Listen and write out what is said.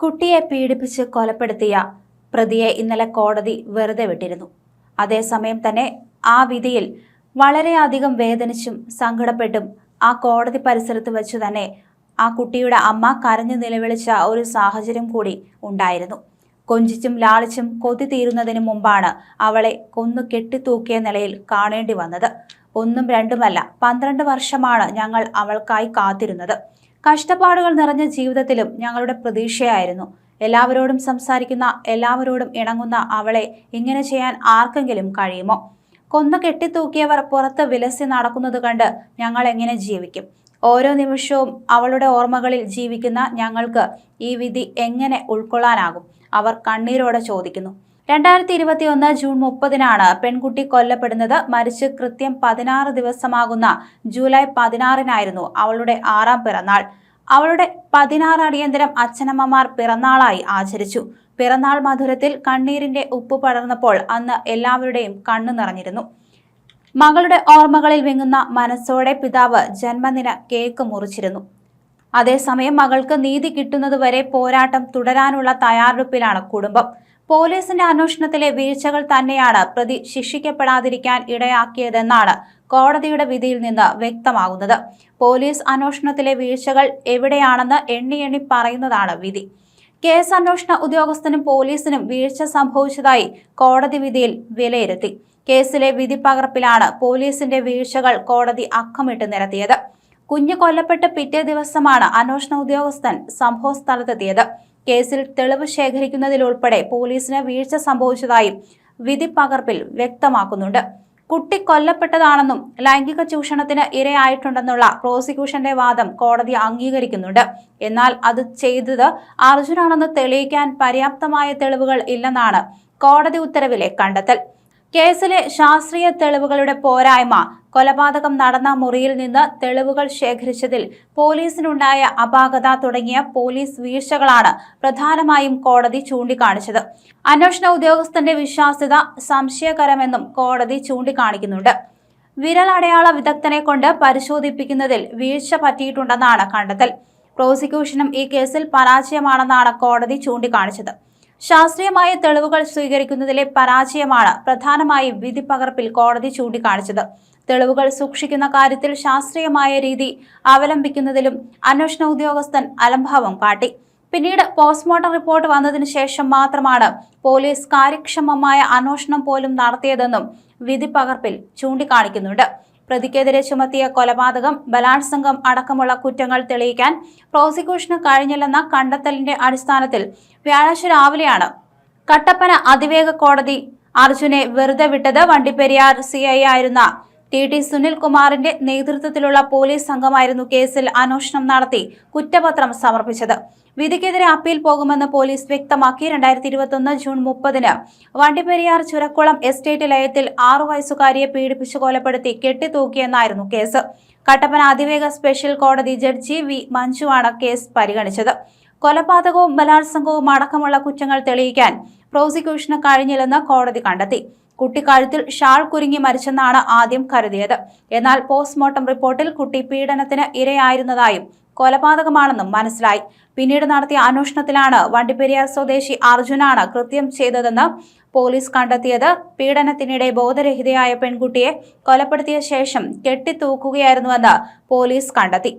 കുട്ടിയെ പീഡിപ്പിച്ച് കൊലപ്പെടുത്തിയ പ്രതിയെ ഇന്നലെ കോടതി വെറുതെ വിട്ടിരുന്നു. അതേസമയം തന്നെ ആ വിധിയിൽ വളരെയധികം വേദനിച്ചും സങ്കടപ്പെട്ടും ആ കോടതി പരിസരത്ത് വെച്ച് തന്നെ ആ കുട്ടിയുടെ അമ്മ കരഞ്ഞു നിലവിളിച്ച ഒരു സാഹചര്യം കൂടി ഉണ്ടായിരുന്നു. കൊഞ്ചിച്ചും ലാളിച്ചും കൊതി തീരുന്നതിന് മുമ്പാണ് അവളെ കൊന്നു കെട്ടിത്തൂക്കിയ നിലയിൽ കാണേണ്ടി വന്നത്. ഒന്നും രണ്ടുമല്ല പന്ത്രണ്ട് വർഷമാണ് ഞങ്ങൾ അവൾക്കായി കാത്തിരുന്നത്. കഷ്ടപ്പാടുകൾ നിറഞ്ഞ ജീവിതത്തിലും ഞങ്ങളുടെ പ്രതീക്ഷയായിരുന്നു. എല്ലാവരോടും സംസാരിക്കുന്ന എല്ലാവരോടും ഇണങ്ങുന്ന അവളെ ഇങ്ങനെ ചെയ്യാൻ ആർക്കെങ്കിലും കഴിയുമോ? കൊന്നു കെട്ടിത്തൂക്കിയവർ പുറത്ത് വിലസി നടക്കുന്നത് കണ്ട് ഞങ്ങൾ എങ്ങനെ ജീവിക്കും? ഓരോ നിമിഷവും അവളുടെ ഓർമ്മകളിൽ ജീവിക്കുന്ന ഞങ്ങൾക്ക് ഈ വിധി എങ്ങനെ ഉൾക്കൊള്ളാനാകും? അവർ കണ്ണീരോടെ ചോദിക്കുന്നു. രണ്ടായിരത്തി ഇരുപത്തി ഒന്ന് ജൂൺ മുപ്പതിനാണ് പെൺകുട്ടി കൊല്ലപ്പെടുന്നത്. മരിച്ച് കൃത്യം പതിനാറ് ദിവസമാകുന്ന ജൂലൈ പതിനാറിനായിരുന്നു അവളുടെ ആറാം പിറന്നാൾ. അവളുടെ പതിനാറ് അടിയന്തരം അച്ഛനമ്മമാർ പിറന്നാളായി ആചരിച്ചു. പിറന്നാൾ മധുരത്തിൽ കണ്ണീരിന്റെ ഉപ്പ് പടർന്നപ്പോൾ അന്ന് എല്ലാവരുടെയും കണ്ണു നിറഞ്ഞിരുന്നു. മകളുടെ ഓർമ്മകളിൽ വിങ്ങുന്ന മനസ്സോടെ പിതാവ് ജന്മദിന കേക്ക് മുറിച്ചിരുന്നു. അതേസമയം മകൾക്ക് നീതി കിട്ടുന്നതുവരെ പോരാട്ടം തുടരാനുള്ള തയ്യാറെടുപ്പിലാണ് കുടുംബം. പോലീസിന്റെ അന്വേഷണത്തിലെ വീഴ്ചകൾ തന്നെയാണ് പ്രതി ശിക്ഷിക്കപ്പെടാതിരിക്കാൻ ഇടയാക്കിയതെന്നാണ് കോടതിയുടെ വിധിയിൽ നിന്ന് വ്യക്തമാകുന്നത്. പോലീസ് അന്വേഷണത്തിലെ വീഴ്ചകൾ എവിടെയാണെന്ന് എണ്ണി എണ്ണി പറയുന്നതാണ് വിധി. കേസ് അന്വേഷണ ഉദ്യോഗസ്ഥനും പോലീസിനും വീഴ്ച സംഭവിച്ചതായി കോടതി വിധിയിൽ വിലയിരുത്തി. കേസിലെ വിധി പകർപ്പിലാണ് പോലീസിന്റെ വീഴ്ചകൾ കോടതി അക്കമിട്ട് നിരത്തിയത്. കുഞ്ഞ് കൊല്ലപ്പെട്ട് പിറ്റേ ദിവസമാണ് അന്വേഷണ ഉദ്യോഗസ്ഥൻ സംഭവ സ്ഥലത്തെത്തിയത്. കേസിൽ തെളിവ് ശേഖരിക്കുന്നതിലുൾപ്പെടെ പോലീസിന് വീഴ്ച സംഭവിച്ചതായും വിധി പകർപ്പിൽ വ്യക്തമാക്കുന്നുണ്ട്. കുട്ടി കൊല്ലപ്പെട്ടതാണെന്നും ലൈംഗിക ചൂഷണത്തിന് ഇരയായിട്ടുണ്ടെന്നുള്ള പ്രോസിക്യൂഷന്റെ വാദം കോടതി അംഗീകരിക്കുന്നുണ്ട്. എന്നാൽ അത് ചെയ്തത് അർജുനാണെന്ന് തെളിയിക്കാൻ പര്യാപ്തമായ തെളിവുകൾ ഇല്ലെന്നാണ് കോടതി ഉത്തരവിലെ കണ്ടെത്തൽ. കേസിലെ ശാസ്ത്രീയ തെളിവുകളുടെ പോരായ്മ. കൊലപാതകം നടന്ന മുറിയിൽ നിന്ന് തെളിവുകൾ ശേഖരിച്ചതിൽ പോലീസിനുണ്ടായ അപാകത തുടങ്ങിയ പോലീസ് വീഴ്ചകളാണ് പ്രധാനമായും കോടതി ചൂണ്ടിക്കാണിച്ചത്. അന്വേഷണ ഉദ്യോഗസ്ഥന്റെ വിശ്വാസ്യത സംശയകരമെന്നും കോടതി ചൂണ്ടിക്കാണിക്കുന്നുണ്ട്. വിരലടയാള വിദഗ്ധനെ കൊണ്ട് പരിശോധിപ്പിക്കുന്നതിൽ വീഴ്ച പറ്റിയിട്ടുണ്ടെന്നാണ് കണ്ടെത്തൽ. പ്രോസിക്യൂഷനും ഈ കേസിൽ പരാജയമാണെന്നാണ് കോടതി ചൂണ്ടിക്കാണിച്ചത്. ശാസ്ത്രീയമായ തെളിവുകൾ സ്വീകരിക്കുന്നതിലെ പരാജയമാണ് പ്രധാനമായും വിധി പകർപ്പിൽ കോടതി ചൂണ്ടിക്കാണിച്ചത്. തെളിവുകൾ സൂക്ഷിക്കുന്ന കാര്യത്തിൽ ശാസ്ത്രീയമായ രീതി അവലംബിക്കുന്നതിലും അന്വേഷണ ഉദ്യോഗസ്ഥൻ അലംഭാവം കാട്ടി. പിന്നീട് പോസ്റ്റ്മോർട്ടം റിപ്പോർട്ട് വന്നതിന് ശേഷം മാത്രമാണ് പോലീസ് കാര്യക്ഷമമായ അന്വേഷണം പോലും നടത്തിയതെന്നും വിധി പകർപ്പിൽ ചൂണ്ടിക്കാണിക്കുന്നുണ്ട്. പ്രതിക്കെതിരെ ചുമത്തിയ കൊലപാതകം ബലാത്സംഗം അടക്കമുള്ള കുറ്റങ്ങൾ തെളിയിക്കാൻ പ്രോസിക്യൂഷന് കഴിഞ്ഞില്ലെന്ന കണ്ടെത്തലിന്റെ അടിസ്ഥാനത്തിൽ വ്യാഴാഴ്ച രാവിലെയാണ് കട്ടപ്പന അതിവേഗ കോടതി അർജുനെ വെറുതെ വിട്ടത് വണ്ടിപ്പെരിയാർ സി ഐ ആയിരുന്ന ടി ടി സുനിൽകുമാറിന്റെ നേതൃത്വത്തിലുള്ള പോലീസ് സംഘമായിരുന്നു കേസിൽ അന്വേഷണം നടത്തി കുറ്റപത്രം സമർപ്പിച്ചത്. വിധിക്കെതിരെ അപ്പീൽ പോകുമെന്ന് പോലീസ് വ്യക്തമാക്കി രണ്ടായിരത്തി ഇരുപത്തൊന്ന് ജൂൺ മുപ്പതിന്. വണ്ടിപ്പെരിയാർ ചുരക്കുളം എസ്റ്റേറ്റ് ലയത്തിൽ ആറു വയസ്സുകാരിയെ പീഡിപ്പിച്ചു കൊലപ്പെടുത്തി കെട്ടിത്തൂക്കിയെന്നായിരുന്നു കേസ്. കട്ടപ്പന അതിവേഗ സ്പെഷ്യൽ കോടതി ജഡ്ജി വി മഞ്ജുവാണ് കേസ് പരിഗണിച്ചത്. കൊലപാതകവും ബലാത്സംഗവും അടക്കമുള്ള കുറ്റങ്ങൾ തെളിയിക്കാൻ പ്രോസിക്യൂഷന് കഴിഞ്ഞില്ലെന്ന് കോടതി കണ്ടെത്തി. കുട്ടി കഴുത്തിൽ ഷാൾ കുരുങ്ങി മരിച്ചെന്നാണ് ആദ്യം കരുതിയത്. എന്നാൽ പോസ്റ്റ്മോർട്ടം റിപ്പോർട്ടിൽ കുട്ടി പീഡനത്തിന് ഇരയായിരുന്നതായും കൊലപാതകമാണെന്നും മനസ്സിലായി. പിന്നീട് നടത്തിയ അന്വേഷണത്തിലാണ് വണ്ടിപ്പെരിയാർ സ്വദേശി അർജുനാണ് കൃത്യം ചെയ്തതെന്ന് പോലീസ് കണ്ടെത്തിയത്. പീഡനത്തിനിടെ ബോധരഹിതയായ പെൺകുട്ടിയെ കൊലപ്പെടുത്തിയ ശേഷം കെട്ടിത്തൂക്കുകയായിരുന്നുവെന്ന് പോലീസ് കണ്ടെത്തി.